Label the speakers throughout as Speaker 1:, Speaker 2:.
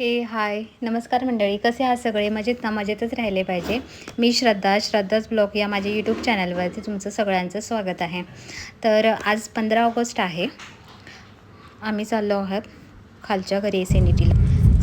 Speaker 1: हे हाय. नमस्कार मंडळी. कसे आहात सगळे? मजेत ना? मजेतच राहिले पाहिजे. मी श्रद्धा श्रद्धाच ब्लॉग या माझ्या यूट्यूब चॅनलवरती तुमचं सगळ्यांचं स्वागत आहे. तर आज पंधरा ऑगस्ट आहे. आम्ही चाललो आहोत खालच्या घरी एस एन डी टीला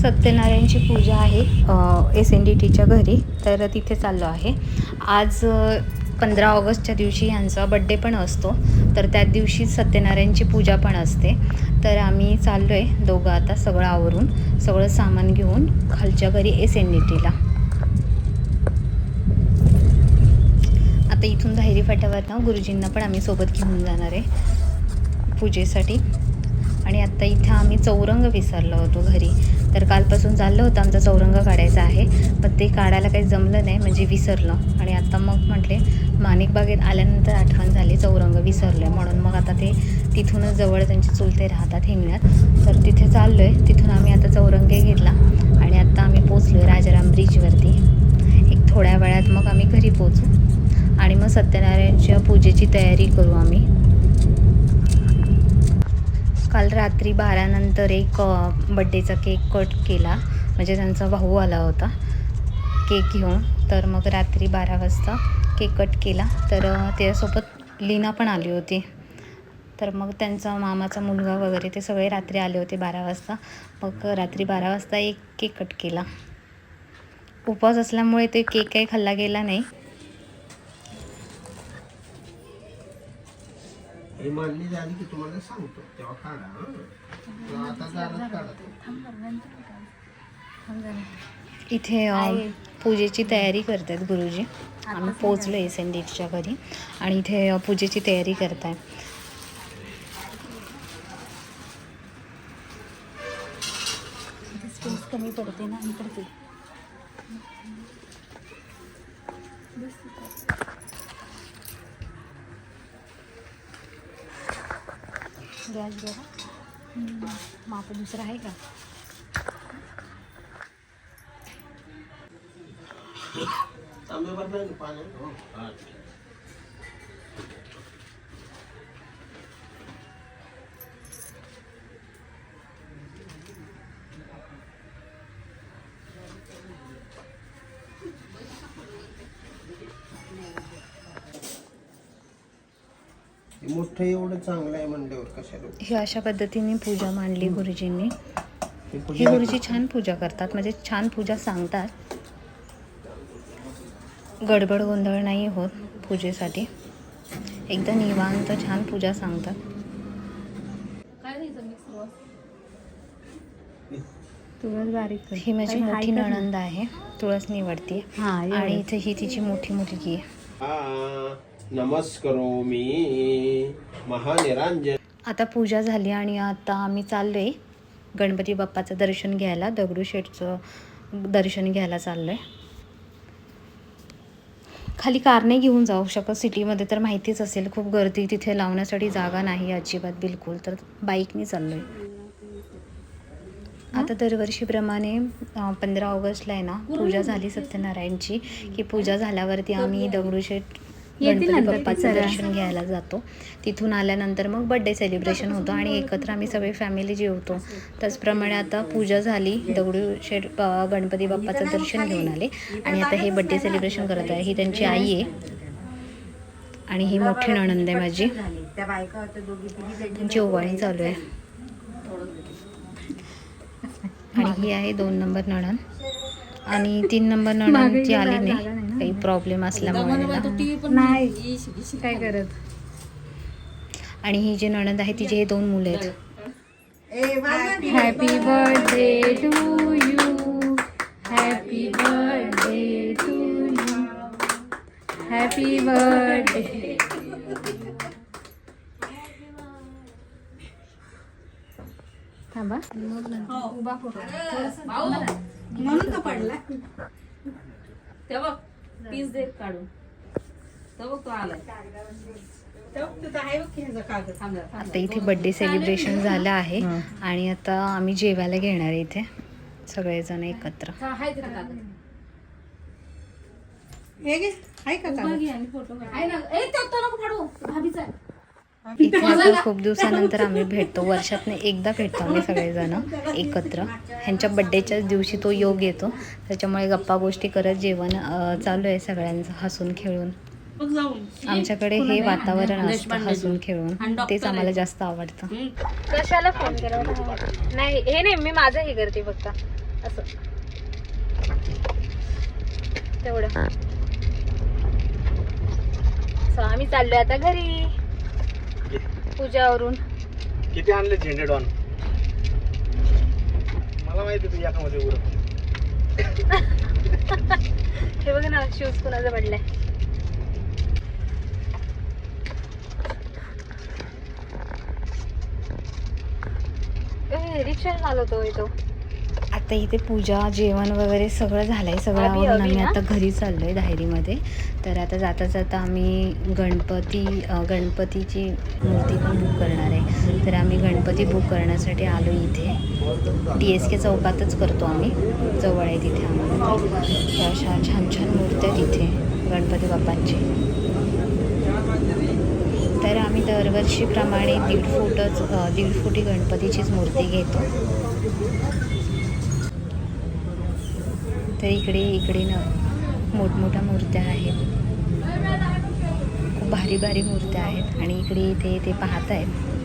Speaker 1: सत्यनारायणची पूजा आहे एस एन डी टीच्या घरी. तर तिथे चाललो आहे. आज पंधरा ऑगस्टच्या दिवशी यांचा बड्डे पण असतो. तर त्या दिवशी सत्यनारायणची पूजा पण असते. तर आम्ही चाललो आहे दोघं आता सगळं आवरून सगळं सामान घेऊन खालच्या घरी एस एन डी टीला आता इथून धायरी फाट्यावर ना गुरुजींना पण आम्ही सोबत घेऊन जाणार आहे. पूजेसाठी. आणि आत्ता इथं आम्ही चौरंग विसरलो होतो घरी. तर कालपासून चाललं होतं आमचा चौरंग काढायचा आहे. पण ते काढायला काही जमलं नाही म्हणजे विसरलं. आणि आत्ता मग म्हटले माणिकबागेत आल्यानंतर आठवण झाली चौरंग विसरलं म्हणून मग आता ते तिथूनच जवळ त्यांचे चुलते राहतात हिंगण्यात. तर तिथे चाललो आहे तिथून आम्ही आता चौरंगे घेतला. आणि आत्ता आम्ही पोचलो आहे राजाराम ब्रिजवरती एक थोड्या वेळात मग आम्ही घरी पोचू आणि मग सत्यनारायणच्या पूजेची तयारी करू आम्ही. काल रात्री बारानंतर एक बड्डेचा केक कट केला. म्हणजे त्यांचा भाऊ आला होता. केक घेऊन. तर मग रात्री बारा वाजता केक कट केला. तर त्याच्यासोबत त्यासोबत लीना पण आली होती. तर मग त्यांचा मामाचा मुलगा वगैरे ते सगळे रात्री आले होते बारा वाजता. मग रात्री बारा वाजता एक केक कट केला. उपवास असल्यामुळे ते केक काही खाल्ला गेला नाही.
Speaker 2: हे मांडली झाली की तुम्हाला सांगतो तेव्हा काढा हं. आता दारात काढा.
Speaker 1: इथे अ, पूजेची तयारी करतात गुरुजी. आम्ही पोचलो एस एन डीच्या घरी. आणि इथे अ, पूजेची तयारी करताय स्पेस कमी पडते ना इकडे गॅस बघा. माप दुसरा आहे का?
Speaker 2: तांब्यावर हे मोठं एवढं चांगलं आहे म्हणल्यावर कशाला?
Speaker 1: ही अशा पद्धतीने पूजा मांडली गुरुजींनी.
Speaker 2: हे
Speaker 1: हे
Speaker 2: पूजा-
Speaker 1: गुरुजी छान पूजा करतात म्हणजे छान पूजा सांगतात. गडबड गोंधळ नाही होत पूजेसाठी. एकदम निवांत छान पूजा सांगतात.
Speaker 3: तुळस बारीक कर.
Speaker 1: ही माझी
Speaker 3: काही
Speaker 1: मोठी
Speaker 3: नाही?
Speaker 1: नणंद आहे तुळस निवडते
Speaker 3: हा.
Speaker 1: आणि इथे ही तिची मोठी मुलगी आहे.
Speaker 2: हा, नमस्करोमी। महानिरांजन।
Speaker 1: आता पूजा झाली आणि आता आम्ही चाललो आहे गणपती बाप्पाचं दर्शन घ्यायला दगडूशेठचं दर्शन घ्यायला चाललं आहे खाली कार नाही घेऊन जाऊ शकत सिटीमध्ये तर माहितीच असेल खूप गर्दी तिथे लावण्यासाठी जागा नाही अजिबात बिलकुल तर बाईकने चाललो आहे आता दरवर्षीप्रमाणे पंधरा ऑगस्टला आहे ना पूजा झाली सत्यनारायणची की पूजा झाल्यावरती आम्ही दगडूशेठ गणपती बाप्पाचं. दर्शन घ्यायला जातो. तिथून आल्यानंतर मग बड्डे सेलिब्रेशन होतं आणि एकत्र आम्ही सगळे फॅमिली जेवतो. त्याचप्रमाणे आता पूजा झाली. दगडूशेठ अ, गणपती बाप्पाचं दर्शन घेऊन आले. आणि आता हे बड्डे सेलिब्रेशन करत आहे. ही त्यांची आई आहे. आणि ही मोठी नणंद आहे माझी. त्यांची ओवाळणी चालू आहे. आणि ही आहे दोन नंबर नणंद. आणि तीन नंबर नणंद ती आली नाही. काही प्रॉब्लेम असल्यामुळे
Speaker 3: काय करत?
Speaker 1: आणि ही जी नणंद आहे तिचे हे दोन मुलं आहेत.
Speaker 3: Happy birthday to you. Happy birthday to you. Happy birthday. थांबा.
Speaker 4: म्हणून का पडला. पीस दे काढून. तेव्हा तो बघ जरा, थांब
Speaker 1: आता. इथे बड्डे सेलिब्रेशन झालं आहे आणि आता आम्ही जेवायला घेणार आहे इथे. सगळेजण एकत्र.
Speaker 4: फोटो. आहे ना ए, तो तो नको फाडू भाभीचा
Speaker 1: खूप दिवसानंतर आम्ही भेटतो. वर्षातनं एकदा भेटतो आम्ही सगळेजण एकत्र. ह्यांच्या बड्डेच्याच दिवशी तो योग येतो. त्याच्यामुळे गप्पा गोष्टी करत जेवण चालू आहे सगळ्यांचं हसून खेळून. आमच्याकडे हे वातावरण असतं हसून खेळून. तेच आम्हाला. जास्त आवडतं.
Speaker 3: कशाला फोन करावा नाही हे नाही मी माझं हे करते फक्त. असं. तेवढं. आम्ही चाललोय आता घरी. पूजावरून.
Speaker 2: किती आणले झेंडे डॉन? मला माहिती तुझ्या याकामध्ये उरत
Speaker 3: हे बघ ना शूज कुणाचा पडलाय. रिक्षा चालवतोय तो.
Speaker 1: आता इथे पूजा जेवण वगैरे सगळं झालंय सगळं
Speaker 3: अभि-
Speaker 1: आवरून
Speaker 3: अभि
Speaker 1: आम्ही? आता घरी चाललोय धायरीमध्ये तर आता जाता जाता आम्ही गणपती गणपतीची मूर्ती पण बुक करणार आहे. तर आम्ही गणपती बुक करण्यासाठी आलो इथे. डी एस के चौकातच करतो आम्ही. जवळ आहे तिथे आम्हाला. तर अशा छान छान मूर्त्या आहेत इथे गणपती बाप्पांची. तर आम्ही दरवर्षीप्रमाणे दीड फूटच दीड फुटी गणपतीचीच मूर्ती घेतो. तर इकडे इकडे न मोठमोठ्या मूर्त्या आहेत. खूप भारी भारी मूर्त्या आहेत. आणि इकडे इथे ते पाहत आहेत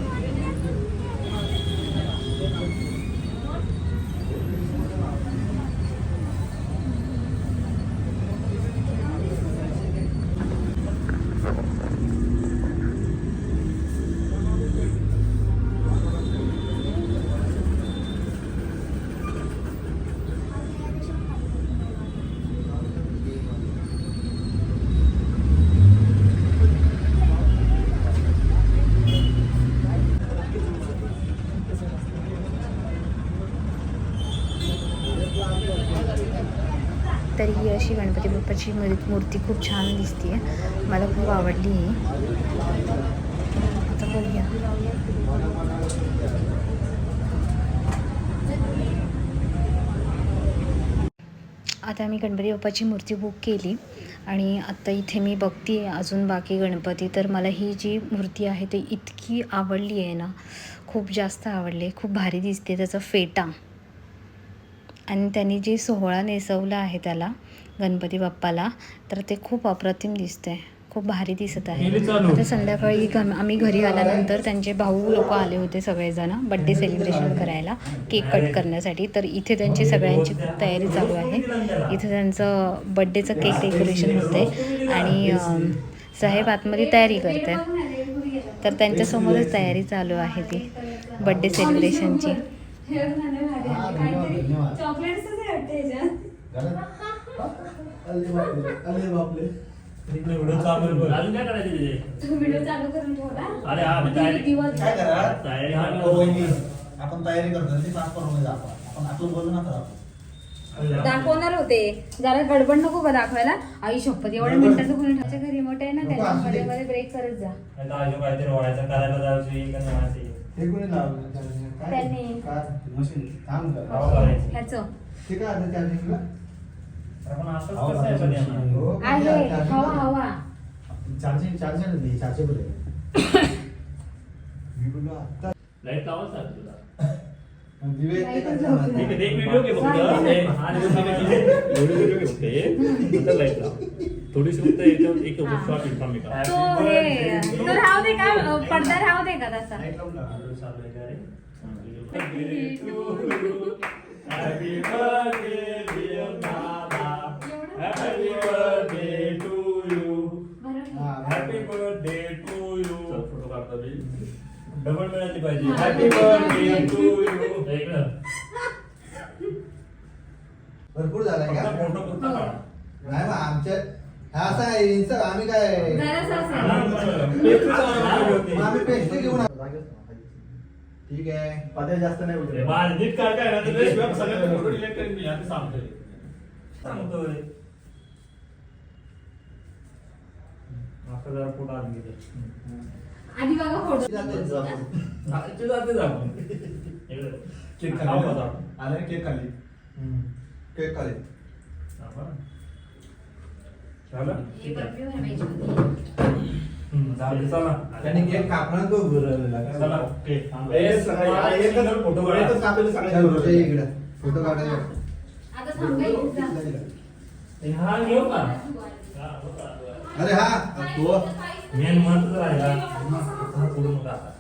Speaker 1: तर ही अशी गणपती बाप्पाची मूर्ती खूप छान दिसते मला खूप आवडली आहे आता बघूया. आता मी गणपती बाप्पाची मूर्ती बुक केली आणि आत्ता इथे मी बघते अजून बाकी गणपती. तर मला ही जी मूर्ती आहे ती इतकी आवडली आहे ना खूप जास्त आवडली खूप भारी दिसते त्याचा फेटा. आणि त्यांनी जे सोहळा नेसवला आहे त्याला गणपती बाप्पाला तर ते खूप अप्रतिम दिसतंय. खूप भारी दिसत आहे. आता संध्याकाळी गम- आम्ही घरी आल्यानंतर त्यांचे भाऊ लोक आले होते सगळेजण बड्डे सेलिब्रेशन करायला केक कट करण्यासाठी. तर इथे त्यांची सगळ्यांची तयारी चालू आहे. इथे त्यांचं बड्डेचं केक डेकोरेशन होतंय. आणि साहेब आतमध्ये तयारी करते तर त्यांच्यासमोरच तयारी चालू आहे ती बड्डे सेलिब्रेशनची
Speaker 5: अजून काय करायचं तिथे?
Speaker 3: व्हिडिओ चालू करून ठेवला
Speaker 5: अरे हा मी तयारी
Speaker 6: काय करा?
Speaker 5: तयारी हा
Speaker 6: हो, वहिनी, आपण तयारी करतो ते ट्रान्सफॉर्मर आपण. आपण आपलं बोलू नका.
Speaker 3: दाखवणार होते. जरा गडबड नको का दाखवायला. आई शपथ एवढ्या मिनिटाचं कोणी ठेवायचं घरी रिमोट आहे ना
Speaker 6: नको,
Speaker 3: त्याच्या
Speaker 6: असू दे.
Speaker 3: मध्ये मध्ये ब्रेक करत जा.
Speaker 5: काहीतरी ओढायचं करायला जायचं
Speaker 6: हे कोणी लावलं?
Speaker 3: त्यांनी.
Speaker 6: मशीन थांब कर.
Speaker 5: हो.
Speaker 3: ह्याचं
Speaker 6: ते काय आता चार्जिंगला?
Speaker 5: आहे?
Speaker 6: हो, काय
Speaker 3: आहे
Speaker 6: चार्जिंग?
Speaker 3: हवा हवा
Speaker 6: चार्जिंग चार्जर नाही चार्जेबल आहे मी बोललो आता
Speaker 5: लाइट तुला
Speaker 6: दिवे?
Speaker 5: आहे, एक व्हिडिओ घे फक्त व्हिडिओ लाइट लाव थोडीशी फक्त याच्यावर एक. शॉर्ट इन्फॉर्म का
Speaker 3: तो हे तो राहू दे का अ, पडदा राहू दे का तसा
Speaker 6: लाइट लावून
Speaker 5: डबल मिळाली पाहिजे. हॅपी बर्थडे टू यू
Speaker 6: भरपूर झालाय
Speaker 5: फक्त
Speaker 6: का
Speaker 5: फोटो फक्त
Speaker 6: नाही मग आमच्या हा असा आहे आम्ही काय
Speaker 3: जरासं
Speaker 6: आम्ही पेस्ट्री घेऊन आलो. ठीक आहे. पदर जास्त नाही.
Speaker 5: बाळ नीट काढ काय ना, तर ते शिवाय सगळ्यांचे फोटो डिलीट करेन मी आता सांगतोय. सांगतोय आता जरा फोटो आत घेते
Speaker 3: आधी बघा फोटो.
Speaker 6: जाते जाते.
Speaker 5: आजचे जाते जाऊन इकडे.
Speaker 6: केक
Speaker 5: खाऊ
Speaker 6: खाली
Speaker 5: का आपण?
Speaker 6: आले केक खाली केक खाली
Speaker 5: आपण. झालं? ठीक आहे
Speaker 3: होती.
Speaker 5: हम्म, चला.
Speaker 6: त्याने केक कापणार तो गुरवलेला?
Speaker 5: चला
Speaker 6: ए, सगळ्या- एकच
Speaker 5: फोटो
Speaker 6: एकच कापेल
Speaker 2: रोजे इकडे फोटो काढायला
Speaker 3: आता थांबायचं
Speaker 5: हा घेऊ का?
Speaker 2: अरे हा तो.
Speaker 5: मेन महत्त्व राहिला हा. पुढे नका आता.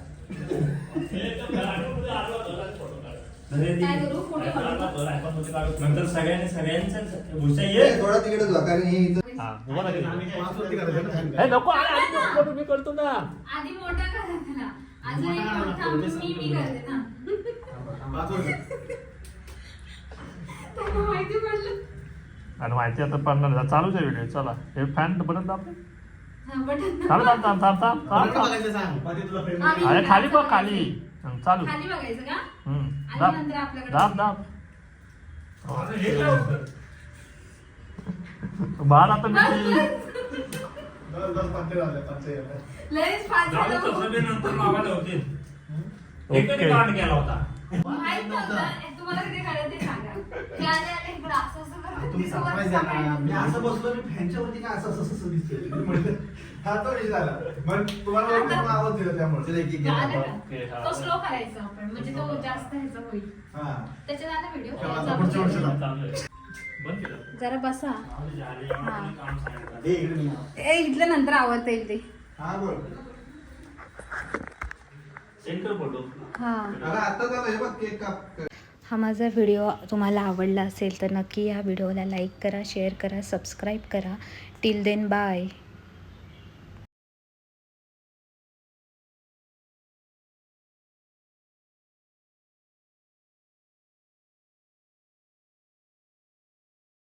Speaker 5: नंतर सगळ्यांनी सगळ्यांच्या भुसा
Speaker 2: ए,
Speaker 5: ये.
Speaker 2: थोडा तिकडे जा कारण हे इथं
Speaker 5: हा, उभा राहा तिथे. ए, नको अरे, आधी नको करू, मी करतो ना.
Speaker 3: आधी मोठा करा त्याला. अजून एक मोठा मी मी करते ना. त्यांना माहिती पडलं.
Speaker 5: आणि माहिती आता पडणार. चालूच आहे व्हिडिओ चला. हे फॅन बटन दाब
Speaker 3: हा, बटन
Speaker 5: थांब थांब थांब थांब थांब थांब अरे खाली बघ खाली. हं, चालू.
Speaker 3: खाली बघायचं का?
Speaker 5: हम्म.
Speaker 3: आणि नंतर आपल्याकडे-
Speaker 5: दाब दाब. बाळ आता मी
Speaker 6: दस- दस पत्ते झाले, पत्ते झाले.
Speaker 3: लयच फास्ट झालं.
Speaker 5: नंतर मागायला होतील
Speaker 7: एकच
Speaker 5: ओके.
Speaker 7: कांड केला होता.
Speaker 3: माहीत नव्हतं. तुम्हाला किती कळलं ते सांगा. हे आले आले इकडं असं असं करत
Speaker 6: तुम्ही
Speaker 3: होते,
Speaker 6: surprise
Speaker 3: वर
Speaker 6: द्या ना. मी
Speaker 3: सांगायचं.
Speaker 6: असं बसलो मी फॅनच्या वरती काय असं असं असं दिसतंय. मी म्हटलं, हा तो विषय झाला. मग तुम्हाला वाटलं मला आवाज दिला त्यामुळे.
Speaker 2: चल एक एक घे.
Speaker 3: आलं
Speaker 5: ओके,
Speaker 3: का?
Speaker 5: हा.
Speaker 3: तो स्लो करायचा आपण. म्हणजे तो जास्त ह्याचा होईल.
Speaker 6: हा.
Speaker 3: त्याच्यात आला व्हिडिओ
Speaker 6: तेव्हा आता पुढच्या वर्षी लाव.
Speaker 5: चालू आहे. बंद केलं?
Speaker 3: जरा बसा.
Speaker 5: काम सांगितलं
Speaker 6: हे इकडे मी.
Speaker 3: ए इथल्या नंतर आवडता येईल ते.
Speaker 6: हा बोल.
Speaker 5: सेंटर फोटो
Speaker 3: हा.
Speaker 2: अगं आता झालं हे बघ केक काप
Speaker 1: हा माझा व्हिडिओ तुम्हाला आवडला असेल तर नक्की या व्हिडिओला लाईक करा शेअर करा सबस्क्राईब करा. Till then bye.